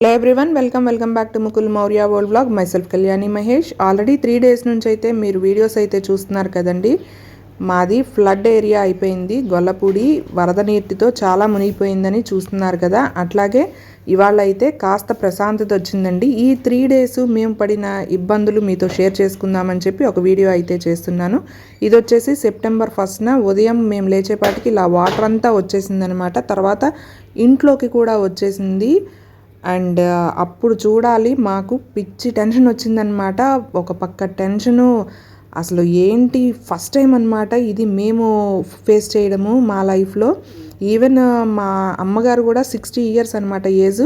Hello everyone welcome welcome back to Mukul Maurya world blog myself Kalyani Mahesh already three days నుంచి అయితే మీరు videos అయితే చూస్తున్నారు కదండి. మాది ఫ్లడ్ ఏరియా అయిపోయింది. గొల్లపూడి వరద నీటితో చాలా మునిగిపోయిందని చూస్తున్నారు కదా. అట్లాగే ఇవాళ అయితే కాస్త ప్రశాంతత వచ్చిందండి. ఈ త్రీ డేస్ మేము పడిన ఇబ్బందులు మీతో షేర్ చేసుకుందామని చెప్పి ఒక వీడియో అయితే చేస్తున్నాను. ఇది వచ్చేసి సెప్టెంబర్ ఫస్ట్న ఉదయం మేము లేచేపాటికి ఇలా వాటర్ అంతా వచ్చేసిందనమాట తర్వాత ఇంట్లోకి కూడా వచ్చేసింది. అండ్ అప్పుడు చూడాలి మాకు పిచ్చి టెన్షన్ వచ్చిందనమాట ఒక పక్క టెన్షను అసలు ఏంటి ఫస్ట్ టైం అనమాట ఇది మేము ఫేస్ చేయడము మా లైఫ్లో. ఈవెన్ మా అమ్మగారు కూడా సిక్స్టీ ఇయర్స్ అనమాట ఏజ్.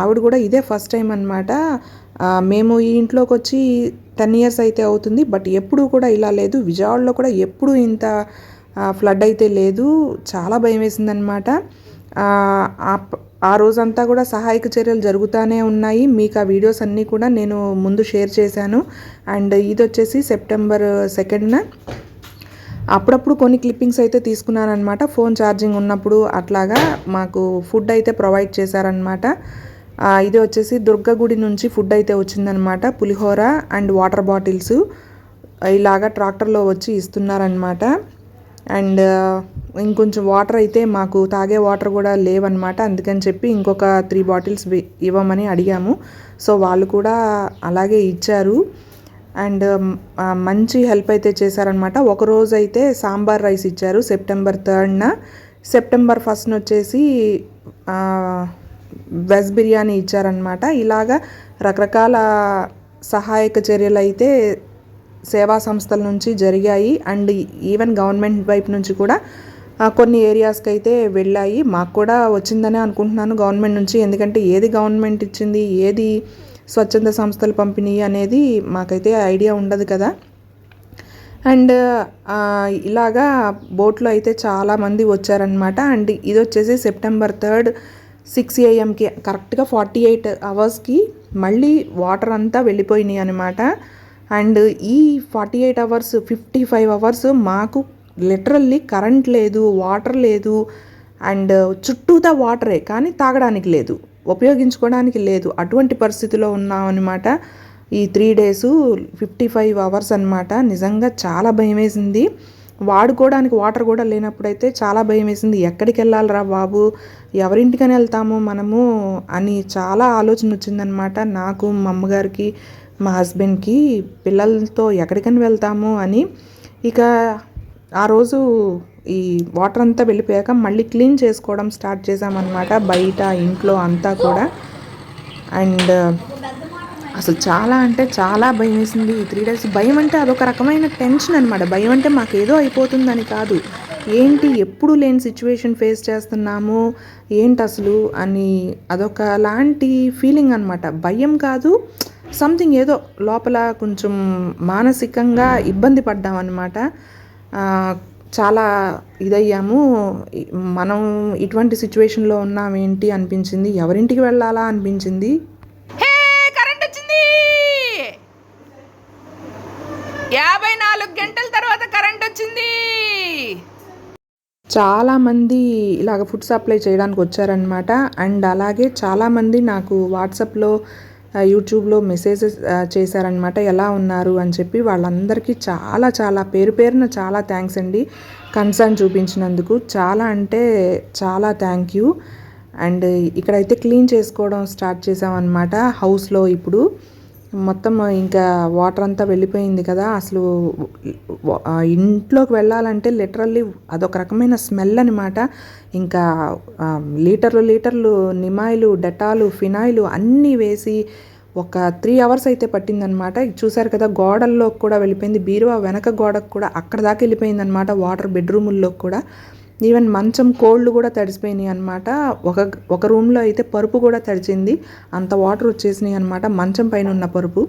ఆవిడ కూడా ఇదే ఫస్ట్ టైం అనమాట మేము ఈ ఇంట్లోకి వచ్చి టెన్ ఇయర్స్ అయితే అవుతుంది బట్ ఎప్పుడూ కూడా ఇలా లేదు. విజయవాడలో కూడా ఎప్పుడూ ఇంత ఫ్లడ్ అయితే లేదు. చాలా భయం వేసిందనమాట ఆ రోజంతా కూడా సహాయక చర్యలు జరుగుతూనే ఉన్నాయి. మీకు ఆ వీడియోస్ అన్నీ కూడా నేను ముందు షేర్ చేశాను. అండ్ ఇది వచ్చేసి సెప్టెంబర్ సెకండ్న. అప్పుడప్పుడు కొన్ని క్లిప్పింగ్స్ అయితే తీసుకున్నానమాట ఫోన్ ఛార్జింగ్ ఉన్నప్పుడు అట్లాగా మాకు ఫుడ్ అయితే ప్రొవైడ్ చేశారనమాట ఇది వచ్చేసి దుర్గగుడి నుంచి ఫుడ్ అయితే వచ్చిందనమాట పులిహోర అండ్ వాటర్ బాటిల్స్. ఇలాగా ట్రాక్టర్లో వచ్చి ఇస్తున్నారనమాట అండ్ ఇంకొంచెం వాటర్ అయితే మాకు తాగే వాటర్ కూడా లేవన్నమాట. అందుకని చెప్పి ఇంకొక త్రీ బాటిల్స్ ఇవ్వమని అడిగాము. సో వాళ్ళు కూడా అలాగే ఇచ్చారు. అండ్ మంచి హెల్ప్ అయితే చేశారనమాట ఒకరోజు అయితే సాంబార్ రైస్ ఇచ్చారు సెప్టెంబర్ థర్డ్న సెప్టెంబర్ ఫస్ట్న వచ్చేసి వెజ్ బిర్యానీ ఇచ్చారనమాట ఇలాగా రకరకాల సహాయక చర్యలు అయితే సేవా సంస్థల నుంచి జరిగాయి. అండ్ ఈవెన్ గవర్నమెంట్ వైపు నుంచి కూడా కొన్ని ఏరియాస్కి అయితే వెళ్ళాయి. మాకు కూడా వచ్చిందనే అనుకుంటున్నాను గవర్నమెంట్ నుంచి. ఎందుకంటే ఏది గవర్నమెంట్ ఇచ్చింది ఏది స్వచ్ఛంద సంస్థలు పంపిణీ అనేది మాకైతే ఐడియా ఉండదు కదా. అండ్ ఇలాగా బోట్లో అయితే చాలామంది వచ్చారనమాట అండ్ ఇది వచ్చేసి సెప్టెంబర్ థర్డ్ సిక్స్ ఏఎంకి కరెక్ట్గా ఫార్టీ ఎయిట్ అవర్స్కి మళ్ళీ వాటర్ అంతా వెళ్ళిపోయినాయి అనమాట అండ్ ఈ forty eight hours fifty five hours మాకు లిటరల్లీ కరెంట్ లేదు వాటర్ లేదు అండ్ చుట్టూతా వాటరే కానీ తాగడానికి లేదు ఉపయోగించుకోవడానికి లేదు. అటువంటి పరిస్థితిలో ఉన్నాం ఈ three days fifty five hours అనమాట నిజంగా చాలా భయం వేసింది వాడుకోవడానికి వాటర్ కూడా లేనప్పుడైతే చాలా భయం వేసింది ఎక్కడికి వెళ్ళాలరా బాబు? ఎవరింటికని వెళ్తాము మనము? అని చాలా ఆలోచన వచ్చిందనమాట నాకు మా అమ్మగారికి మా హస్బెండ్కి పిల్లలతో ఎక్కడికని వెళ్తాము అని. ఇక ఆ రోజు ఈ వాటర్ అంతా వెళ్ళిపోయాక మళ్ళీ క్లీన్ చేసుకోవడం స్టార్ట్ చేసామన్నమాట బయట ఇంట్లో అంతా కూడా. అండ్ అసలు చాలా అంటే చాలా భయం వేసింది. ఈ త్రీ డేస్ భయం అంటే అదొక రకమైన టెన్షన్ అనమాట భయం అంటే మాకు ఏదో అయిపోతుందని కాదు. ఏంటి ఎప్పుడు లేని సిచ్యువేషన్ ఫేస్ చేస్తున్నాము? ఏంటి అసలు? అని అదొక లాంటి ఫీలింగ్ అనమాట భయం కాదు సంథింగ్ ఏదో లోపల కొంచెం మానసికంగా ఇబ్బంది పడ్డామన్నమాట. చాలా ఇదయ్యాము. మనం ఇటువంటి సిచ్యువేషన్లో ఉన్నాం ఏంటి అనిపించింది? ఎవరింటికి వెళ్ళాలా అనిపించింది? కరెంట్ వచ్చింది! యాభై నాలుగు గంటల తర్వాత కరెంట్ వచ్చింది! చాలామంది ఇలాగ ఫుడ్ సప్లై చేయడానికి వచ్చారనమాట అండ్ అలాగే చాలామంది నాకు వాట్సాప్లో యూట్యూబ్లో మెసేజెస్ చేశారనమాట ఎలా ఉన్నారు అని చెప్పి వాళ్ళందరికీ చాలా చాలా పేరు పేరున చాలా థ్యాంక్స్ అండి. కన్సర్న్ చూపించినందుకు చాలా అంటే చాలా థ్యాంక్ యూ. అండ్ ఇక్కడైతే క్లీన్ చేసుకోవడం స్టార్ట్ చేసామన్నమాట హౌస్లో ఇప్పుడు. మొత్తం ఇంకా వాటర్ అంతా వెళ్ళిపోయింది కదా. అసలు ఇంట్లోకి వెళ్ళాలంటే లిటరల్లీ అదొక రకమైన స్మెల్ అనమాట ఇంకా లీటర్లు లీటర్లు నిమాయిలు డెటాలు ఫినాయిలు అన్నీ వేసి ఒక త్రీ అవర్స్ అయితే పట్టిందనమాట చూసారు కదా గోడల్లో కూడా వెళ్ళిపోయింది. బీరువా వెనక గోడకు కూడా అక్కడ దాకా వెళ్ళిపోయింది అనమాట వాటర్ బెడ్రూముల్లో కూడా. ఈవెన్ మంచం కోళ్ళు కూడా తడిసిపోయినాయి అనమాట ఒక ఒక రూమ్లో అయితే పరుపు కూడా తడిచింది. అంత వాటర్ వచ్చేసినాయి అనమాట మంచం పైన ఉన్న పరుపు.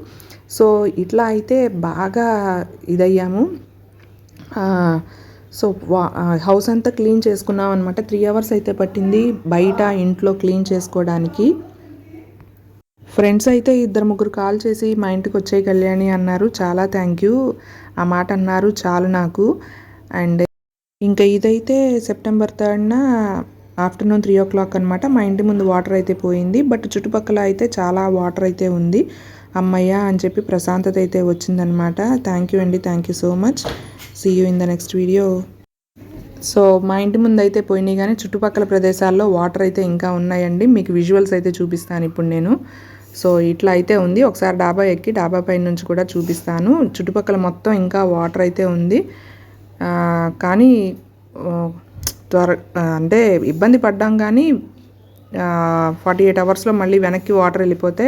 సో ఇట్లా అయితే బాగా ఇదయ్యాము. సో హౌస్ అంతా క్లీన్ చేసుకున్నాం అనమాట త్రీ అవర్స్ అయితే పట్టింది బయట ఇంట్లో క్లీన్ చేసుకోవడానికి. ఫ్రెండ్స్ అయితే ఇద్దరు ముగ్గురు కాల్ చేసి మా ఇంటికి వచ్చే కళ్యాణి అన్నారు. చాలా థ్యాంక్ యూ ఆ మాట అన్నారు. చాలు నాకు. అండ్ ఇంకా ఇదైతే సెప్టెంబర్ థర్డ్న ఆఫ్టర్నూన్ త్రీ ఓ క్లాక్ అనమాట మా ఇంటి ముందు వాటర్ అయితే పోయింది. బట్ చుట్టుపక్కల అయితే చాలా వాటర్ అయితే ఉంది. అమ్మయ్య అని చెప్పి ప్రశాంతత అయితే వచ్చిందనమాట థ్యాంక్ యూ అండి. Thank you so much see you in the next video so మా ఇంటి ముందు అయితే పోయినాయి కానీ చుట్టుపక్కల ప్రదేశాల్లో వాటర్ అయితే ఇంకా ఉన్నాయండి. మీకు విజువల్స్ అయితే చూపిస్తాను ఇప్పుడు నేను. సో ఇట్లా అయితే ఉంది. ఒకసారి డాబా ఎక్కి డాబా పై నుంచి కూడా చూపిస్తాను. చుట్టుపక్కల మొత్తం ఇంకా వాటర్ అయితే ఉంది. కానీ త్వర అంటే ఇబ్బంది పడ్డాం కానీ ఫార్టీ ఎయిట్ అవర్స్లో మళ్ళీ వెనక్కి వాటర్ వెళ్ళిపోతే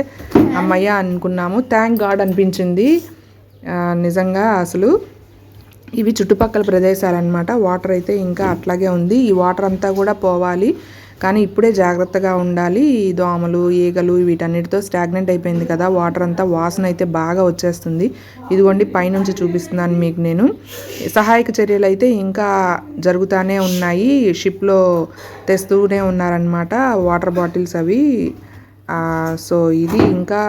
అమ్మయ్య అనుకున్నాము. థ్యాంక్ గాడ్ అనిపించింది. నిజంగా అసలు ఇవి చుట్టుపక్కల ప్రదేశాలు అనమాట వాటర్ అయితే ఇంకా అట్లాగే ఉంది. ఈ వాటర్ అంతా కూడా పోవాలి. కానీ ఇప్పుడే జాగ్రత్తగా ఉండాలి. ఈ దోమలు ఈగలు వీటన్నిటితో స్టాగ్నెంట్ అయిపోయింది కదా. వాటర్ అంతా వాసన అయితే బాగా వచ్చేస్తుంది. ఇదిగోండి పైనుంచి చూపిస్తున్నాను మీకు నేను. సహాయక చర్యలు అయితే ఇంకా జరుగుతూనే ఉన్నాయి. షిప్లో తెస్తూనే ఉన్నారనమాట వాటర్ బాటిల్స్ అవి. సో ఇది ఇంకా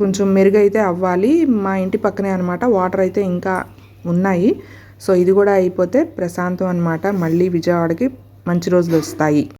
కొంచెం మెరుగైతే అవ్వాలి. మా ఇంటి పక్కనే అనమాట వాటర్ అయితే ఇంకా ఉన్నాయి. సో ఇది కూడా అయిపోతే ప్రశాంతం అనమాట మళ్ళీ విజయవాడకి మంచి రోజులు వస్తాయి.